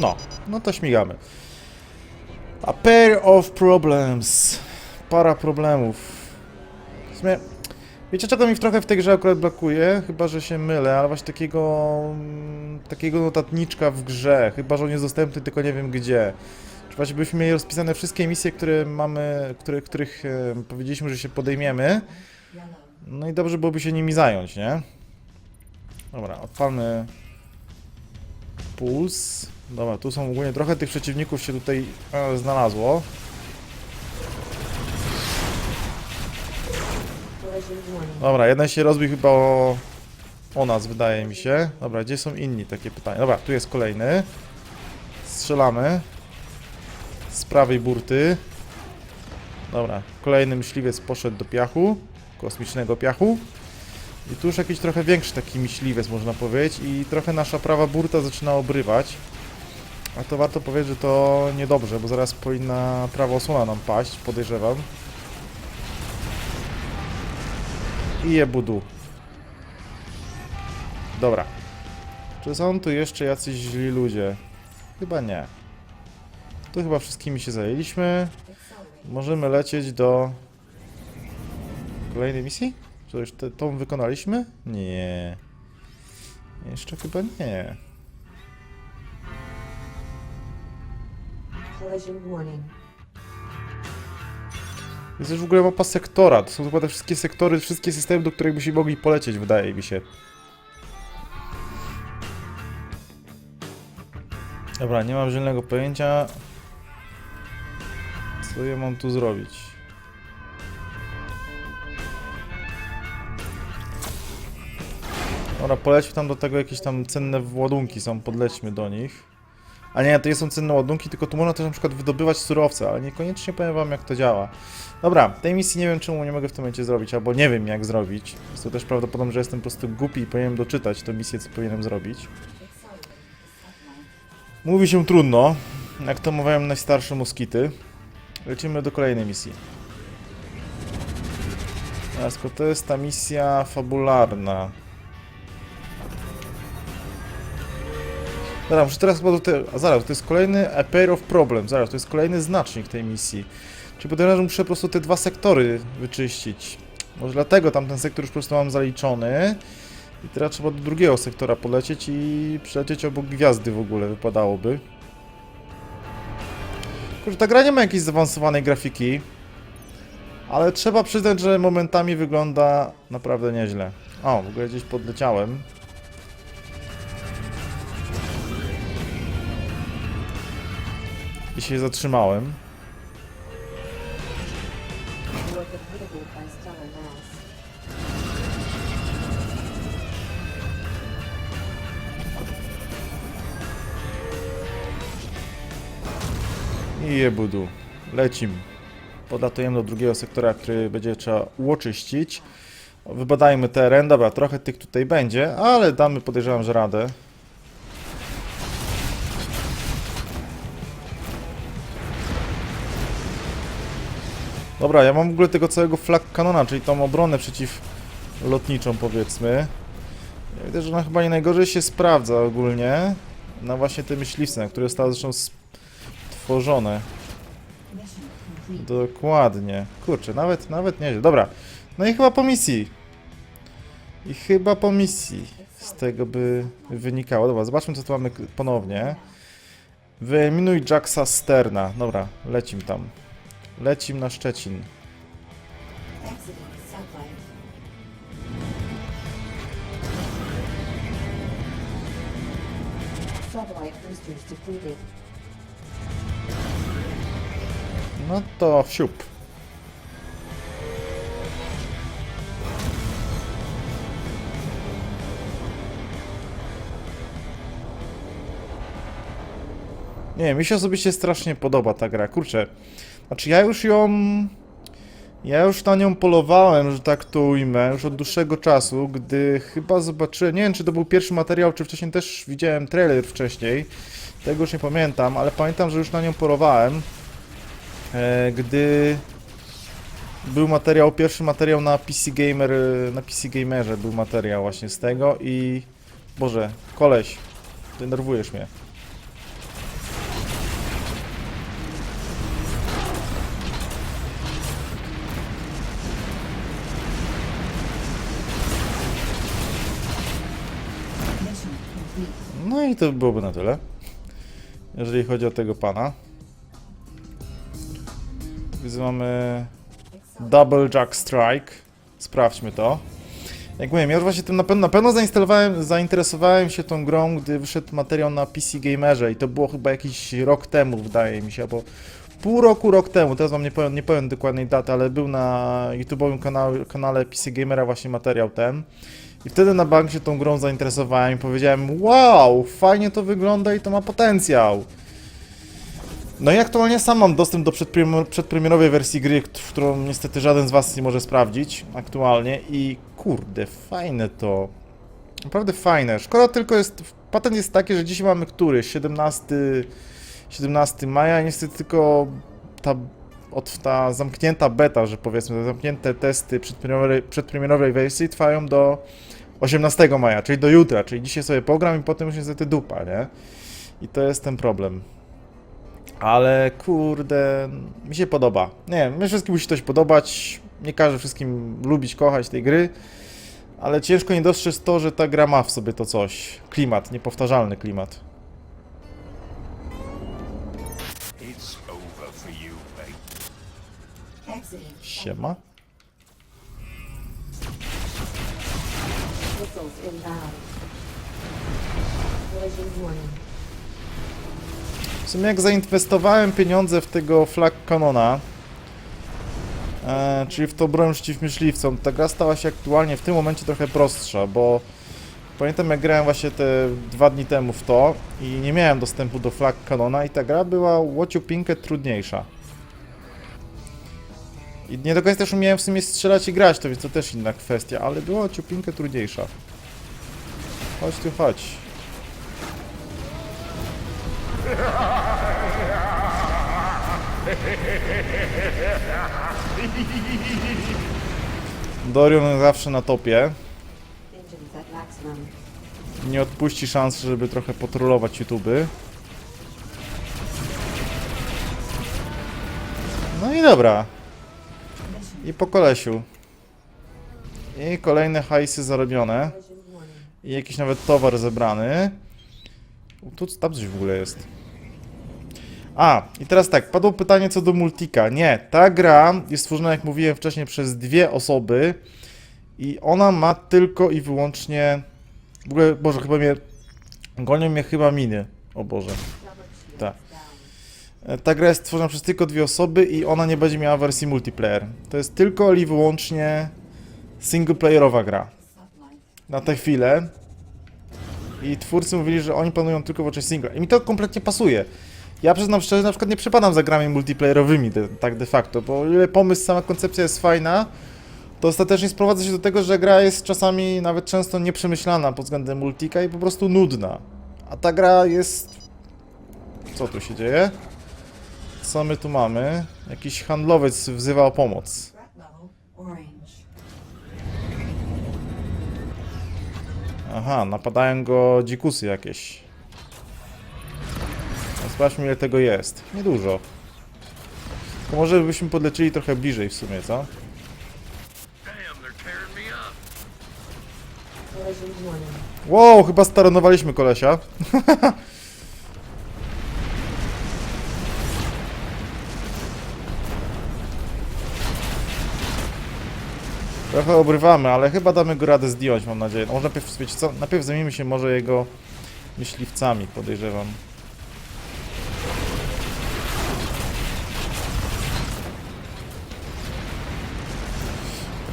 No, no to śmigamy. A pair of problems. Para problemów. W sumie, wiecie czego mi trochę w tej grze akurat brakuje? Chyba, że się mylę, ale właśnie takiego... mm, takiego notatniczka w grze. Chyba, że on jest dostępny, tylko nie wiem gdzie. Czy właśnie byśmy mieli rozpisane wszystkie misje, które mamy, które, których e, powiedzieliśmy, że się podejmiemy. No i dobrze byłoby się nimi zająć, nie? Dobra, odpalmy puls. Dobra, tu są ogólnie trochę tych przeciwników się tutaj e, znalazło. Dobra, jeden się rozbił chyba o, o nas, wydaje mi się. Dobra, gdzie są inni? Takie pytania. Dobra, tu jest kolejny. Strzelamy. Z prawej burty. Dobra, kolejny myśliwiec poszedł do piachu. Kosmicznego piachu. I tu już jakiś trochę większy taki myśliwiec, można powiedzieć. I trochę nasza prawa burta zaczyna obrywać. A to warto powiedzieć, że to niedobrze, bo zaraz powinna prawa osłona nam paść, podejrzewam. I je budu. Dobra. Czy są tu jeszcze jacyś źli ludzie? Chyba nie. Tu chyba wszystkimi się zajęliśmy. Możemy lecieć do kolejnej misji? Czy już tą wykonaliśmy? Nie. Jeszcze chyba nie. Collision. Jest już w ogóle mapa sektora. To są chyba te wszystkie sektory, wszystkie systemy, do których byśmy mogli polecieć, wydaje mi się. Dobra, nie mam zielonego pojęcia. Co ja mam tu zrobić? Dobra, polećmy tam do tego, jakieś tam cenne ładunki są, podlećmy do nich. A nie, to nie są cenne ładunki, tylko tu można też na przykład wydobywać surowce, ale niekoniecznie powiem wam jak to działa. Dobra, tej misji nie wiem czemu nie mogę w tym momencie zrobić, albo nie wiem jak zrobić. Jest to też prawdopodobne, że jestem po prostu głupi i powinienem doczytać tę misję, co powinienem zrobić. Mówi się trudno, jak to mówią najstarsze moskity. Lecimy do kolejnej misji. Teraz, to jest ta misja fabularna. Dobra, muszę teraz chyba do tego... Zaraz, to jest kolejny A Pair of Problem. Zaraz, to jest kolejny znacznik tej misji. Czyli podejrzewam, że muszę po prostu te dwa sektory wyczyścić. Może dlatego tamten sektor już po prostu mam zaliczony. I teraz trzeba do drugiego sektora polecieć i przylecieć obok gwiazdy w ogóle wypadałoby. Kurczę, ta gra nie ma jakiejś zaawansowanej grafiki. Ale trzeba przyznać, że momentami wygląda naprawdę nieźle. O, w ogóle gdzieś podleciałem. I się zatrzymałem. I je budu. Lecim. Podatujemy do drugiego sektora, który będzie trzeba uoczyścić. Wybadajmy teren. Dobra, trochę tych tutaj będzie, ale damy, podejrzewam, że radę. Dobra, ja mam w ogóle tego całego flag kanona, czyli tą obronę przeciwlotniczą, powiedzmy. Ja widzę, że ona chyba nie najgorzej się sprawdza ogólnie na właśnie te myśliwce, które zostały zresztą stworzone. Dokładnie. Kurczę, nawet, nawet nieźle. Dobra, no i chyba po misji. I chyba po misji z tego by wynikało. Dobra, zobaczmy co tu mamy ponownie. Wyeliminuj Jacksa Sterna. Dobra, lecim tam. Lecim na Szczecin. No to wsiup. Nie, mi się osobiście strasznie podoba ta gra. Kurczę, znaczy ja już ją... Ja już na nią polowałem, że tak to ujmę, już od dłuższego czasu, gdy chyba zobaczyłem, nie wiem czy to był pierwszy materiał, czy wcześniej też widziałem trailer wcześniej, tego już nie pamiętam, ale pamiętam, że już na nią polowałem e, gdy był materiał, pierwszy materiał na PC Gamer, na PC Gamerze był materiał właśnie z tego i Boże, koleś, denerwujesz mnie. No i to byłoby na tyle. Jeżeli chodzi o tego pana. Widzę, mamy Double Jack Strike. Sprawdźmy to. Jak mówiłem, ja właśnie tym na pewno, na pewno zainstalowałem, zainteresowałem się tą grą, gdy wyszedł materiał na PC Gamerze i to było chyba jakiś rok temu, wydaje mi się, bo pół roku, rok temu, teraz wam nie powiem, nie powiem dokładnej daty, ale był na YouTube'owym kanale, kanale PC Gamera właśnie materiał ten. I wtedy na bank się tą grą zainteresowałem i powiedziałem, wow, fajnie to wygląda i to ma potencjał. No i aktualnie sam mam dostęp do przedpremier- przedpremierowej wersji gry, którą niestety żaden z was nie może sprawdzić aktualnie i kurde, fajne to. Naprawdę fajne. Szkoda tylko jest, patent jest taki, że dzisiaj mamy który? 17, 17 maja niestety tylko ta, od, ta zamknięta beta, że powiedzmy, te zamknięte testy przedpremierowej, przedpremierowej wersji trwają do 18 maja, czyli do jutra, czyli dzisiaj sobie pogram i potem już niestety dupa, nie? I to jest ten problem. Ale kurde, mi się podoba. Nie wiem, mnie wszystkim musi coś podobać. Nie każę wszystkim lubić, kochać tej gry. Ale ciężko nie dostrzec to, że ta gra ma w sobie to coś. Klimat, niepowtarzalny klimat. Siema. Missiles inbound. Collision warning. W sumie jak zainwestowałem pieniądze w tego flag kanona, e, czyli w tą broń przeciwmyśliwcą, ta gra stała się aktualnie w tym momencie trochę prostsza, bo pamiętam jak grałem właśnie te dwa dni temu w to i nie miałem dostępu do flag kanona i ta gra była łociupinkę trudniejsza. I nie do końca też umiałem w sumie strzelać i grać, to więc to też inna kwestia, ale była ciupinkę trudniejsza. Chodź tu, chodź. Dorian zawsze na topie. Nie odpuści szans, żeby trochę potrolować YouTube. No i dobra. I po kolesiu. I kolejne hajsy zarobione. I jakiś nawet towar zebrany. Tu tam coś w ogóle jest. A, i teraz tak, padło pytanie co do multika. Nie, ta gra jest stworzona, jak mówiłem wcześniej, przez dwie osoby i ona ma tylko i wyłącznie... W ogóle, Boże, chyba mnie... Gonią mnie chyba miny. O Boże. Tak. E, Ta gra jest stworzona przez tylko dwie osoby i ona nie będzie miała wersji multiplayer. To jest tylko i wyłącznie singleplayerowa gra. Na tę chwilę. I twórcy mówili, że oni planują tylko wyłącznie single. I mi to kompletnie pasuje. Ja przyznam szczerze, na przykład nie przepadam za grami multiplayerowymi, de, tak de facto, bo ile pomysł, sama koncepcja jest fajna, to ostatecznie sprowadza się do tego, że gra jest czasami nawet często nieprzemyślana pod względem multika i po prostu nudna. A ta gra jest... Co tu się dzieje? Co my tu mamy? Jakiś handlowiec wzywa o pomoc. Aha, napadają go dzikusy jakieś. No, sprawdźmy ile tego jest. Niedużo. To może byśmy podleczyli trochę bliżej w sumie, co? Wow, chyba staranowaliśmy kolesia. Trochę obrywamy, ale chyba damy go radę zdjąć, mam nadzieję. No, może najpierw, wiecie co, najpierw zajmijmy się może jego myśliwcami, podejrzewam.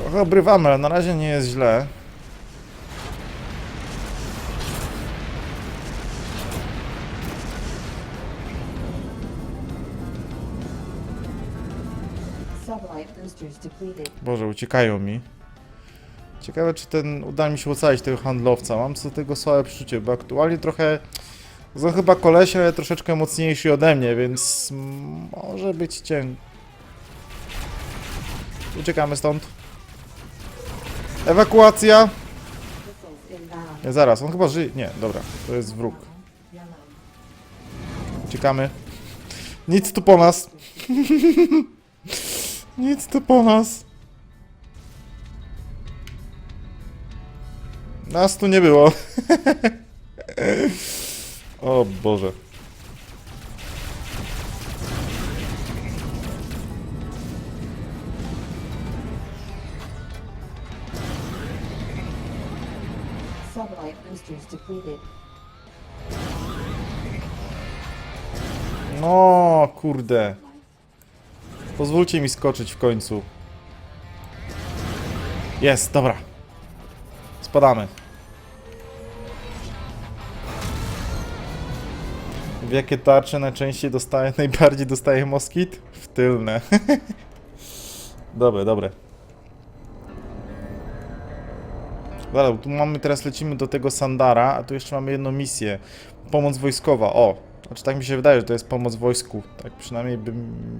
Trochę obrywamy, ale na razie nie jest źle. Boże, uciekają mi. Ciekawe, czy ten uda mi się ocalić tego handlowca. Mam co do tego słabe przeczucie, bo aktualnie trochę... To chyba kolesie, ale troszeczkę mocniejszy ode mnie, więc może być cień. Uciekamy stąd. Ewakuacja! Nie, zaraz, on chyba żyje. Nie, dobra, to jest wróg. Uciekamy. Nic tu po nas. Nic tu po nas. Nas tu nie było. O Boże. No, kurde. Pozwólcie mi skoczyć w końcu. Jest, dobra. Spadamy. W jakie tarcze najczęściej dostaje, najbardziej dostaje moskit? W tylne. dobre, dobre. Dobra, tu mamy, teraz lecimy do tego Sandara, a tu jeszcze mamy jedną misję. Pomoc wojskowa, o. Znaczy tak mi się wydaje, że to jest pomoc wojsku. Tak przynajmniej by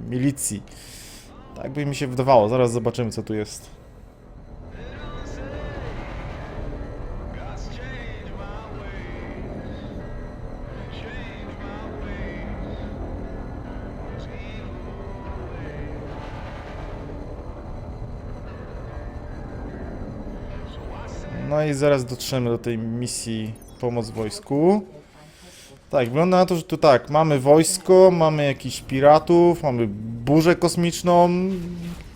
milicji. Tak by mi się wydawało. Zaraz zobaczymy co tu jest. No i zaraz dotrzemy do tej misji pomoc wojsku. Tak, wygląda na to, że tu tak, mamy wojsko, mamy jakichś piratów, mamy burzę kosmiczną.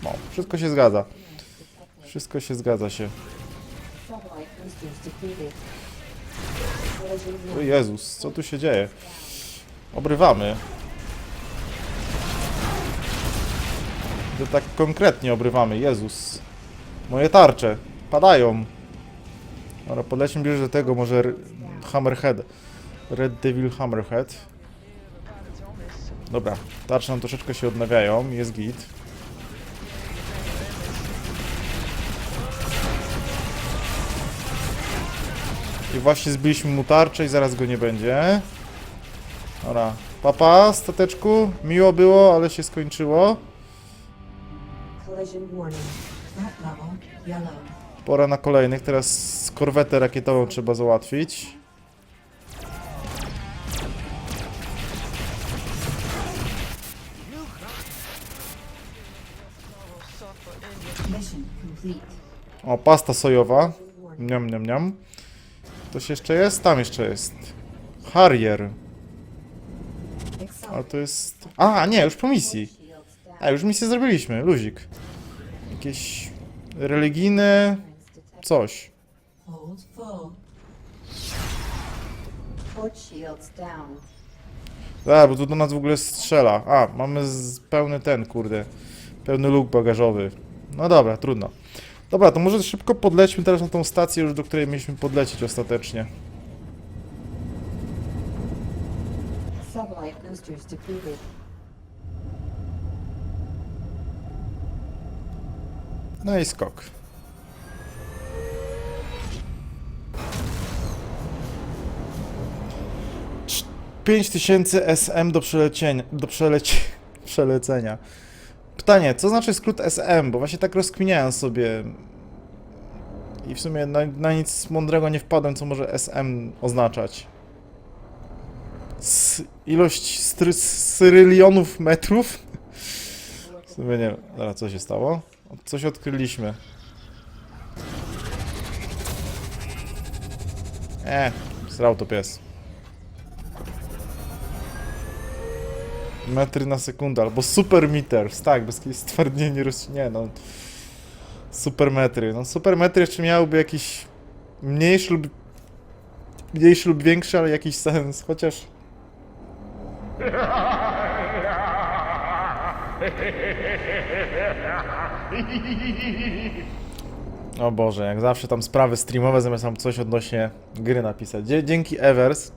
No, wszystko się zgadza. Wszystko się zgadza się. O Jezus, co tu się dzieje? Obrywamy. To tak konkretnie obrywamy, Jezus. Moje tarcze padają. Dobra, podlećmy bliżej do tego, może Hammerhead. Red Devil Hammerhead. Dobra, tarcze nam troszeczkę się odnawiają, jest git. I właśnie zbiliśmy mu tarczę i zaraz go nie będzie. Dobra, papa, stateczku, miło było, ale się skończyło. Pora na kolejnych, teraz korwetę rakietową trzeba załatwić. O, pasta sojowa. Niam, niam, niam. Ktoś jeszcze jest? Tam jeszcze jest. Harrier. A Accelerate. to jest... A, nie, już po misji. A, już misję zrobiliśmy, luzik. Jakieś religijne... coś. Tak, bo tu do nas w ogóle strzela. A, mamy pełny ten, kurde. Pełny luk bagażowy. No dobra, trudno. Dobra, to może szybko podlećmy teraz na tą stację już, do której mieliśmy podlecieć ostatecznie. Satellite boosters depleted. No i skok. Cz- 5000 SM do przelecienia, do przeleci, przelecenia. Pytanie, co znaczy skrót SM? Bo właśnie tak rozkminiałem sobie i w sumie na, na nic mądrego nie wpadłem, co może SM oznaczać. S ilość stry, syrylionów metrów? W sumie nie. Dobra, co się stało? Coś odkryliśmy. E, srał to pies. Metry na sekundę, albo super meters, tak, bez jakiegoś stwardnienie roz... nie no. Supermetry, no supermetry jeszcze miałyby jakiś mniejszy lub mniejszy lub większy, ale jakiś sens, chociaż... O Boże, jak zawsze tam sprawy streamowe zamiast tam coś odnośnie gry napisać. Dzięki Evers,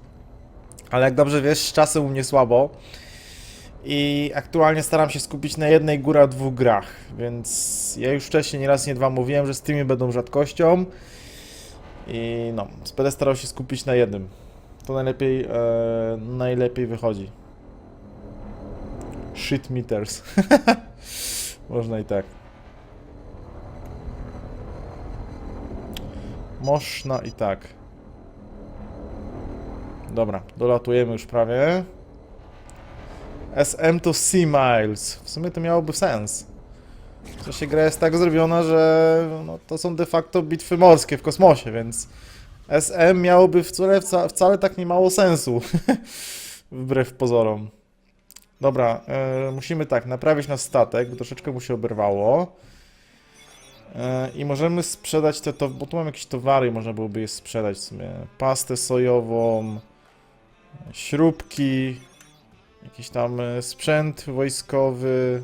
ale jak dobrze wiesz, z czasem u mnie słabo i aktualnie staram się skupić na jednej góra dwóch grach, więc ja już wcześniej nie raz, nie dwa mówiłem, że streamy będą rzadkością i no, będę starał się skupić na jednym. To najlepiej, e, najlepiej wychodzi. Shit meters. Można i tak. Można i tak. Dobra, dolatujemy już prawie. SM to Sea Miles. W sumie to miałoby sens. W się gra jest tak zrobiona, że no, to są de facto bitwy morskie w kosmosie, więc SM miałoby wcale, wca- wcale tak nie mało sensu. Wbrew pozorom. Dobra, e, musimy tak, naprawić nasz statek, bo troszeczkę mu się oberwało. E, I możemy sprzedać te, to, bo tu mam jakieś towary, można byłoby je sprzedać w sumie. Pastę sojową, śrubki, jakiś tam e, sprzęt wojskowy,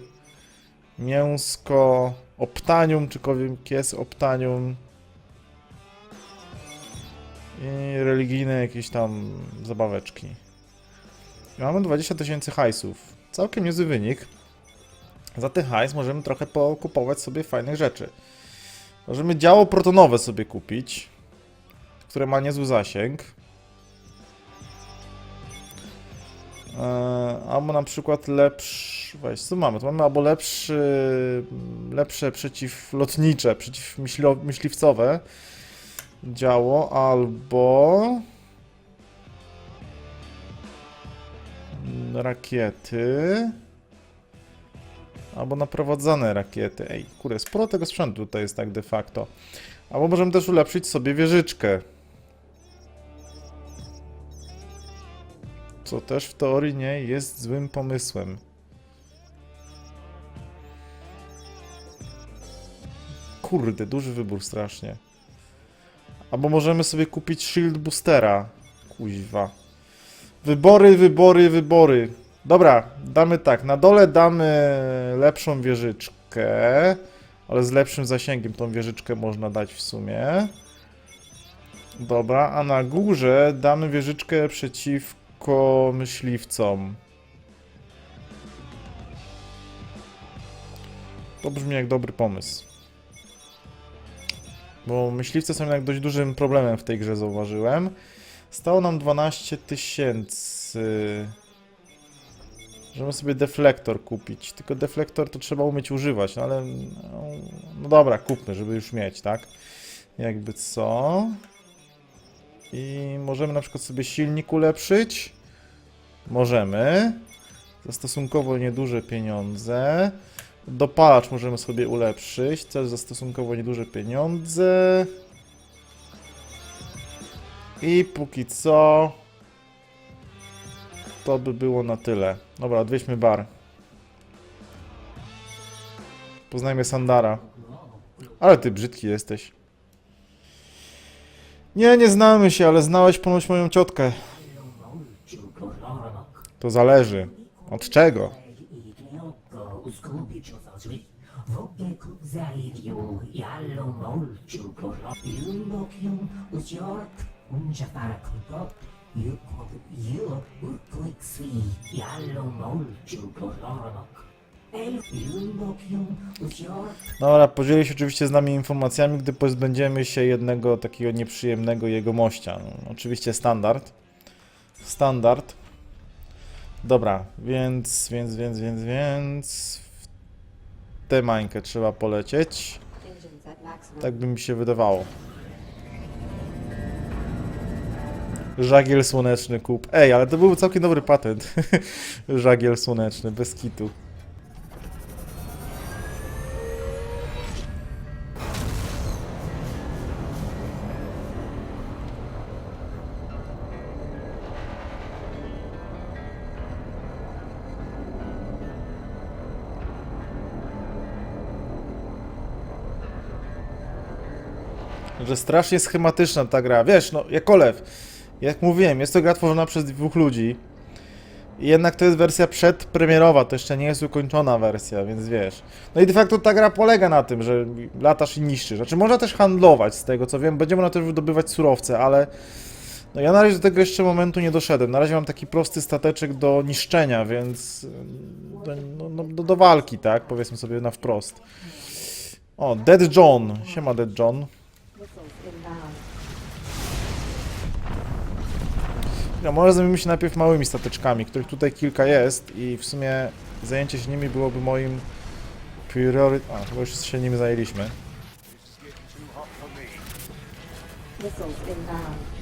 mięsko, optanium, czykolwiek jest optanium. I religijne jakieś tam zabaweczki. I mamy 20 tysięcy hajsów. Całkiem niezły wynik. Za ten hajs możemy trochę pokupować sobie fajnych rzeczy. Możemy działo protonowe sobie kupić, które ma niezły zasięg. Albo na przykład lepszy. Weź, co mamy? To mamy albo lepszy, lepsze przeciwlotnicze, przeciwmyśliwcowe działo, albo rakiety. Albo naprowadzane rakiety. Ej, kurde, sporo tego sprzętu tutaj jest tak de facto. Albo możemy też ulepszyć sobie wieżyczkę. Co też w teorii nie jest złym pomysłem. Kurde, duży wybór strasznie. Albo możemy sobie kupić Shield Boostera. Kuźwa. Wybory, wybory, wybory. Dobra, damy tak. Na dole damy lepszą wieżyczkę, ale z lepszym zasięgiem tą wieżyczkę można dać w sumie. Dobra, a na górze damy wieżyczkę przeciwko myśliwcom. To brzmi jak dobry pomysł. Bo myśliwce są jednak dość dużym problemem w tej grze, zauważyłem. Stało nam 12 tysięcy. Możemy sobie deflektor kupić. Tylko deflektor to trzeba umieć używać, no ale. No, no dobra, kupmy, żeby już mieć, tak? Jakby co. I możemy na przykład sobie silnik ulepszyć. Możemy. Za stosunkowo nieduże pieniądze. Dopalacz możemy sobie ulepszyć, też za stosunkowo nieduże pieniądze. I póki co... To by było na tyle. Dobra, odwieźmy bar. Poznajmy Sandara. Ale ty brzydki jesteś. Nie, nie znamy się, ale znałeś ponoć moją ciotkę. To zależy. Od czego? Dobra, podzieli się oczywiście z nami informacjami, gdy pozbędziemy się jednego takiego nieprzyjemnego jego mościa. No, oczywiście standard. Standard. Dobra, więc, więc, więc, więc, więc... W tę mańkę trzeba polecieć. Tak by mi się wydawało. Żagiel słoneczny kup. Ej, ale to był całkiem dobry patent. Żagiel słoneczny, bez kitu. Że strasznie schematyczna ta gra. Wiesz, no, Jakolew, jak mówiłem, jest to gra tworzona przez dwóch ludzi. I jednak to jest wersja przedpremierowa, to jeszcze nie jest ukończona wersja, więc wiesz. No i de facto ta gra polega na tym, że latasz i niszczysz. Znaczy można też handlować z tego co wiem, będzie można też wydobywać surowce, ale no ja na razie do tego jeszcze momentu nie doszedłem. Na razie mam taki prosty stateczek do niszczenia, więc do, no, no, do, do walki, tak? Powiedzmy sobie na wprost. O, Dead John. Siema Dead John. Missiles inbound. No, może zajmijmy się najpierw małymi stateczkami, których tutaj kilka jest i w sumie zajęcie się nimi byłoby moim priory... A, chyba już się nimi zajęliśmy. Missiles inbound.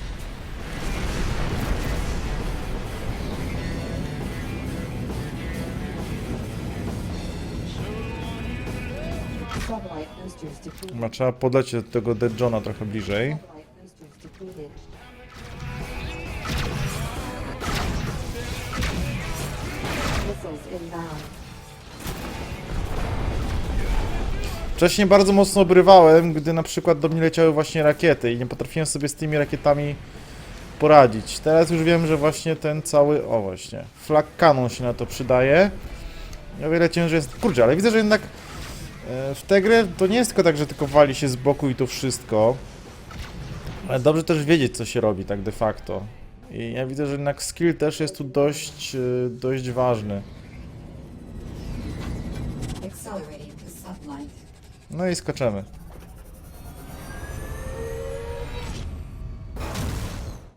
Depleted. Chyba trzeba podlecieć do tego Dead trochę bliżej. Wcześniej bardzo mocno obrywałem, gdy na przykład do mnie leciały właśnie rakiety i nie potrafiłem sobie z tymi rakietami poradzić. Teraz już wiem, że właśnie ten cały, o właśnie, flag cannon się na to przydaje. O wiele ciężej jest, kurczę, ale widzę, że jednak w tę grę to nie jest tylko tak, że tylko wali się z boku i to wszystko. Ale dobrze też wiedzieć, co się robi tak de facto. I ja widzę, że jednak skill też jest tu dość, e, dość ważny. No i skaczemy.